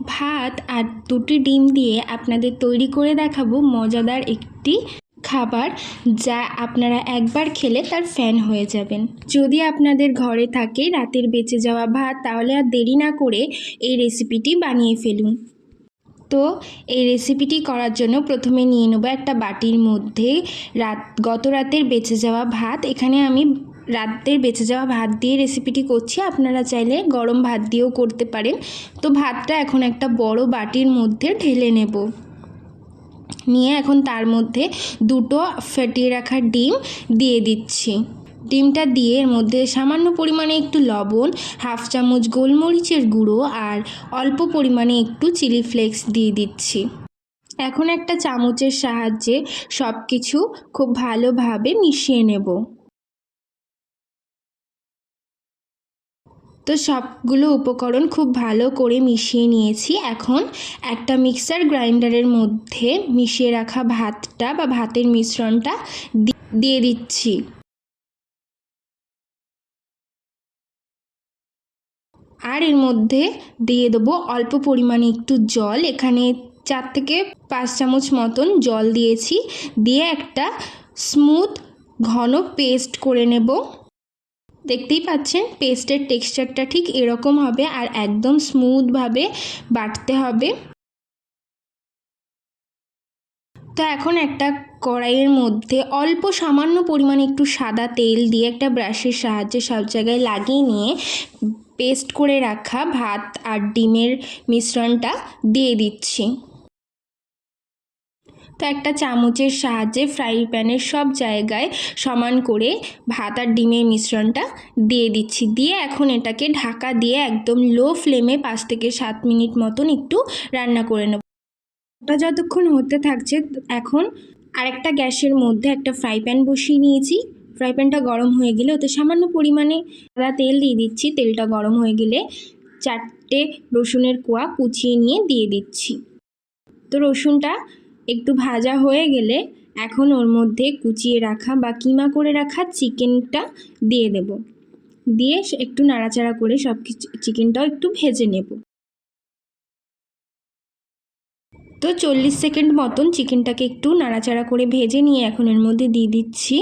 ভাত আর দুটি ডিম দিয়ে আপনাদের তৈরি করে দেখাবো মজাদার একটি খাবার যা আপনারা একবার খেলে তার ফ্যান হয়ে যাবেন। যদি আপনাদের ঘরে থাকে রাতের বেঁচে যাওয়া ভাত, তাহলে আর দেরি না করে এই রেসিপিটি বানিয়ে ফেলুন। তো এই রেসিপিটি করার জন্য প্রথমে নিয়ে নেব একটা বাটির মধ্যে রাত, গত রাতের বেঁচে যাওয়া ভাত। এখানে আমি রাতের বেঁচে যাওয়া ভাত দিয়ে রেসিপিটি করছি। আপনারা চাইলে গরম ভাত দিয়েও করতে পারেন। তো ভাতটা এখন একটা বড় বাটির মধ্যে ঢেলে নেব। নিয়ে এখন তার মধ্যে দুটো ফেটিয়ে রাখা ডিম দিয়ে দিচ্ছি। ডিমটা দিয়ে এর মধ্যে সামান্য পরিমাণে একটু লবণ, হাফ চামচ গোলমরিচের গুঁড়ো আর অল্প পরিমাণে একটু চিলি ফ্লেক্স দিয়ে দিচ্ছি। এখন একটা চামচের সাহায্যে সব কিছু খুব ভালোভাবে মিশিয়ে নেব। তো সবগুলো উপকরণ খুব ভালো করে মিশিয়ে নিয়েছি। এখন একটা মিক্সার গ্রাইন্ডারের মধ্যে মিশিয়ে রাখা ভাতটা বা ভাতের মিশ্রণটা দিয়ে দিচ্ছি। আর এর মধ্যে দিয়ে দেবো অল্প পরিমাণে একটু জল। এখানে চার থেকে পাঁচ চামচ মতন জল দিয়েছি। দিয়ে একটা স্মুথ ঘন পেস্ট করে নেব। দেখতেই পাচ্ছেন পেস্টের টেক্সচারটা ঠিক এরকম হবে আর একদম স্মুথভাবে বাটতে হবে। তো এখন একটা কড়াইয়ের মধ্যে অল্প সামান্য পরিমাণে একটু সাদা তেল দিয়ে একটা ব্রাশের সাহায্যে সব জায়গায় লাগিয়ে নিয়ে পেস্ট করে রাখা ভাত আর ডিমের মিশ্রণটা দিয়ে দিচ্ছি। তো একটা চামচের সাহায্যে ফ্রাই প্যানের সব জায়গায় সমান করে ভাত আর ডিমের মিশ্রণটা দিয়ে দিচ্ছি। দিয়ে এখন এটাকে ঢাকা দিয়ে একদম লো ফ্লেমে পাঁচ থেকে সাত মিনিট মতন একটু রান্না করে নেব। ওটা যতক্ষণ হতে থাকছে, এখন আরেকটা গ্যাসের মধ্যে একটা ফ্রাই প্যান বসিয়ে নিয়েছি। ফ্রাই প্যানটা গরম হয়ে গেলে ওতে সামান্য পরিমাণে সাদা তেল দিয়ে দিচ্ছি। তেলটা গরম হয়ে গেলে চারটে রসুনের কোয়া কুচিয়ে নিয়ে দিয়ে দিচ্ছি। তো রসুনটা একটু ভাজা হয়ে গেলে এখন ওর মধ্যে কুচিয়ে রাখা বা কিমা করে রাখা চিকেনটা দিয়ে দেব। দিয়ে একটু নাড়াচাড়া করে সব কিছু চিকেনটাও একটু ভেজে নেব। তো চল্লিশ সেকেন্ড মতন চিকেনটাকে একটু নাড়াচাড়া করে ভেজে নিয়ে এখন এর মধ্যে দিয়ে দিচ্ছি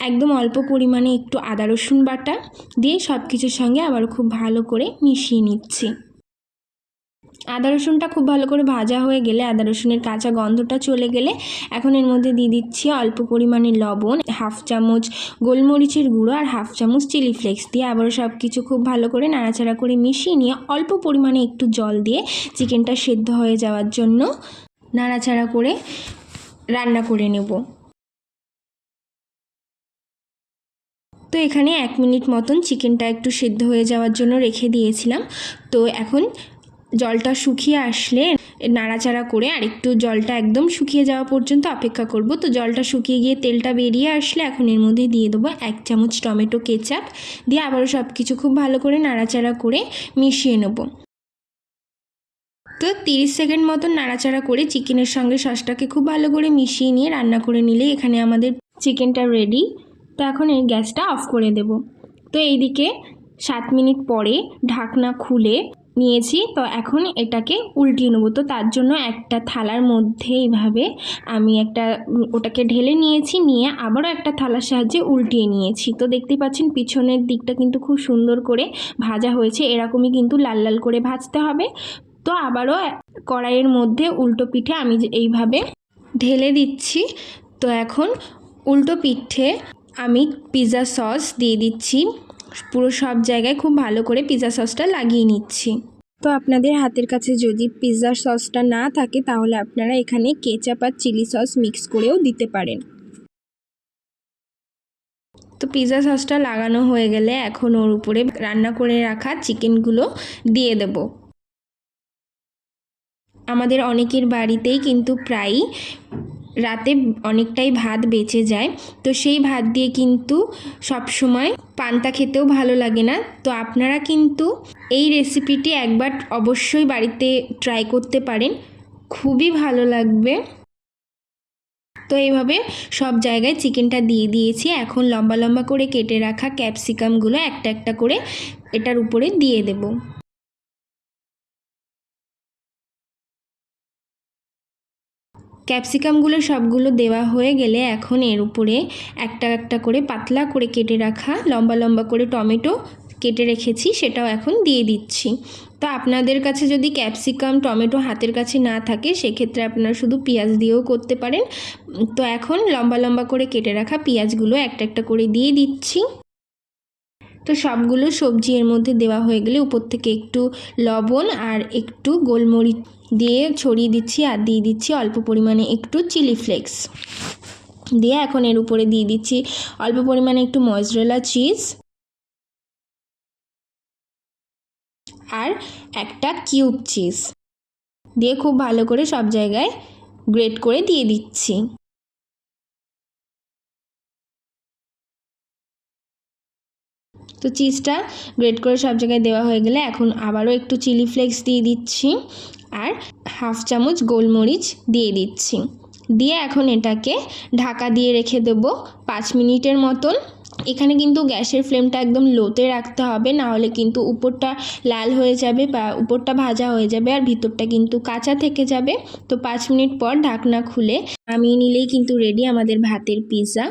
একদম অল্প পরিমাণে একটু আদা রসুন বাটা দিয়ে সব কিছুর সঙ্গে আবার খুব ভালো করে মিশিয়ে নিচ্ছি। আদা রসুনটা খুব ভালো করে ভাজা হয়ে গেলে, আদা রসুনের কাঁচা গন্ধটা চলে গেলে এখন এর মধ্যে দিয়ে দিচ্ছি অল্প পরিমাণে লবণ, হাফ চামচ গোলমরিচের গুঁড়ো আর হাফ চামচ চিলি ফ্লেক্স দিয়ে আবারও সব কিছু খুব ভালো করে নাড়াচাড়া করে মিশিয়ে নিয়ে অল্প পরিমাণে একটু জল দিয়ে চিকেনটা সেদ্ধ হয়ে যাওয়ার জন্য নাড়াচাড়া করে রান্না করে নেব। তো এখানে এক মিনিট মতন চিকেনটা একটু সেদ্ধ হয়ে যাওয়ার জন্য রেখে দিয়েছিলাম। তো এখন জলটা শুকিয়ে আসলে নাড়াচাড়া করে আর একটু জলটা একদম শুকিয়ে যাওয়া পর্যন্ত অপেক্ষা করব। তো জলটা শুকিয়ে গিয়ে তেলটা বেরিয়ে আসলে এখন এর মধ্যে দিয়ে দেবো এক চামচ টমেটো কেচাপ। দিয়ে আবারও সব কিছু খুব ভালো করে নাড়াচাড়া করে মিশিয়ে নেব। তো তিরিশ সেকেন্ড মতন নাড়াচাড়া করে চিকেনের সঙ্গে সসটাকে খুব ভালো করে মিশিয়ে নিয়ে রান্না করে নিলে এখানে আমাদের চিকেনটা রেডি তো এখন এই গ্যাসটা অফ করে দেব। তো এইদিকে সাত মিনিট পরে ঢাকনা খুলে নিয়েছি, তো এখন এটাকে উল্টিয়ে নেব। তো তার জন্য একটা থালার মধ্যে এইভাবে আমি একটা ওটাকে ঢেলে নিয়েছি, নিয়ে আবারও একটা থালার সাহায্যে উল্টিয়ে নিয়েছি। তো দেখতেই পাচ্ছেন পিছনের দিকটা কিন্তু খুব সুন্দর করে ভাজা হয়েছে, এরকমই কিন্তু লাল লাল করে ভাজতে হবে। তো আবারও কড়াইয়ের মধ্যে উল্টো পিঠে আমি এইভাবে ঢেলে দিচ্ছি। তো এখন উল্টো পিঠে আমি পিৎজা সস দিয়ে দিচ্ছি। পুরো সব জায়গায় খুব ভালো করে পিৎজা সসটা লাগিয়ে নিচ্ছি। তো আপনাদের হাতের কাছে যদি পিৎজার সসটা না থাকে, তাহলে আপনারা এখানে কেচাপ আর চিলি সস মিক্স করেও দিতে পারেন। তো পিৎজা সসটা লাগানো হয়ে গেলে এখন ওর উপরে রান্না করে রাখা চিকেনগুলো দিয়ে দেব। আমাদের অনেকের বাড়িতেই কিন্তু প্রায়ই রাতে অনেকটাই ভাত বেঁচে যায়। তো সেই ভাত দিয়ে কিন্তু সব সময় পান্তা খেতেও ভালো লাগে না। তো আপনারা কিন্তু এই রেসিপিটি একবার অবশ্যই বাড়িতে ট্রাই করতে পারেন। খুবই ভালো লাগবে। তো এইভাবে সব জায়গায় চিকেনটা দিয়ে দিয়েছি। এখন লম্বা লম্বা করে কেটে রাখা ক্যাপসিকামগুলো একটা একটা করে এটার উপরে দিয়ে দেবো। ক্যাপসিকামগুলো সবগুলো দেওয়া হয়ে গেলে এখন এর উপরে একটা একটা করে পাতলা করে কেটে রাখা লম্বা লম্বা করে টমেটো কেটে রেখেছি, সেটাও এখন দিয়ে দিচ্ছি। তো আপনাদের কাছে যদি ক্যাপসিকাম, টমেটো হাতের কাছে না থাকে, সেক্ষেত্রে আপনারা শুধু পেঁয়াজ দিয়েও করতে পারেন। তো এখন লম্বা লম্বা করে কেটে রাখা পেঁয়াজগুলো একটা একটা করে দিয়ে দিচ্ছি। তো সবগুলো সবজি এর মধ্যে দেওয়া হয়ে গেলে উপর থেকে একটু লবণ আর একটু গোলমরিচ দিয়ে ছড়িয়ে দিচ্ছি আর দিয়ে দিচ্ছি অল্প পরিমাণে একটু চিলি ফ্লেক্স। দিয়ে এখন এর উপরে দিয়ে দিচ্ছি অল্প পরিমাণে একটু মজরেলা চিজ আর একটা কিউব চিজ। দিয়ে খুব ভালো করে সব জায়গায় গ্রেট করে দিয়ে দিচ্ছি। তো চিজটা গ্রেট করে সব জায়গায় দেওয়া হয়ে গেলে এখন আবারও একটু চিলি ফ্লেক্স দিয়ে দিচ্ছি। আর হাফ চামচ গোলমরিচ দিয়ে দিচ্ছি। দিয়ে এখন এটাকে ঢাকা দিয়ে রেখে দেব পাঁচ মিনিটের মতন। এখানে কিন্তু গ্যাসের ফ্লেমটা একদম লোতে রাখতে হবে না হলে কিন্তু উপরটা লাল হয়ে যাবে বা উপরটা ভাজা হয়ে যাবে আর ভিতরটা কিন্তু কাঁচা থেকে যাবে। তো পাঁচ মিনিট পর ঢাকনা খুলে নামিয়ে নিলেই কিন্তু রেডি আমাদের ভাতের পিৎজা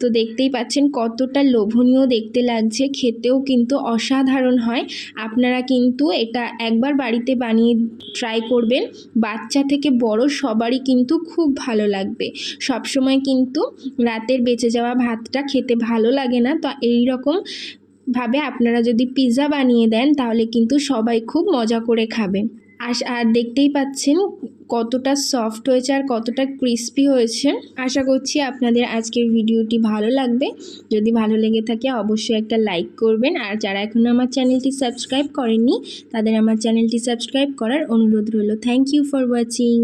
তো দেখতেই পাচ্ছেন কতটা লোভনীয় দেখতে লাগছে। খেতেও কিন্তু অসাধারণ হয়। আপনারা কিন্তু এটা একবার বাড়িতে বানিয়ে ট্রাই করবেন। বাচ্চা থেকে বড় সবারই কিন্তু খুব ভালো লাগবে। সবসময় কিন্তু রাতের বেঁচে যাওয়া ভাতটা খেতে ভালো লাগে না। তো এই রকম ভাবে আপনারা যদি পিৎজা বানিয়ে দেন, তাহলে কিন্তু সবাই খুব মজা করে খাবে। আর দেখতেই পাচ্ছেন কতটা সফট হয়েছে আর কতটা ক্রিস্পি হয়েছে। আশা করছি আপনাদের আজকের ভিডিওটি ভালো লাগবে। যদি ভালো লেগে থাকে অবশ্যই একটা লাইক করবেন। আর যারা এখনও আমার চ্যানেলটি সাবস্ক্রাইব করেননি, তাদের আমার চ্যানেলটি সাবস্ক্রাইব করার অনুরোধ রইল। Thank you for watching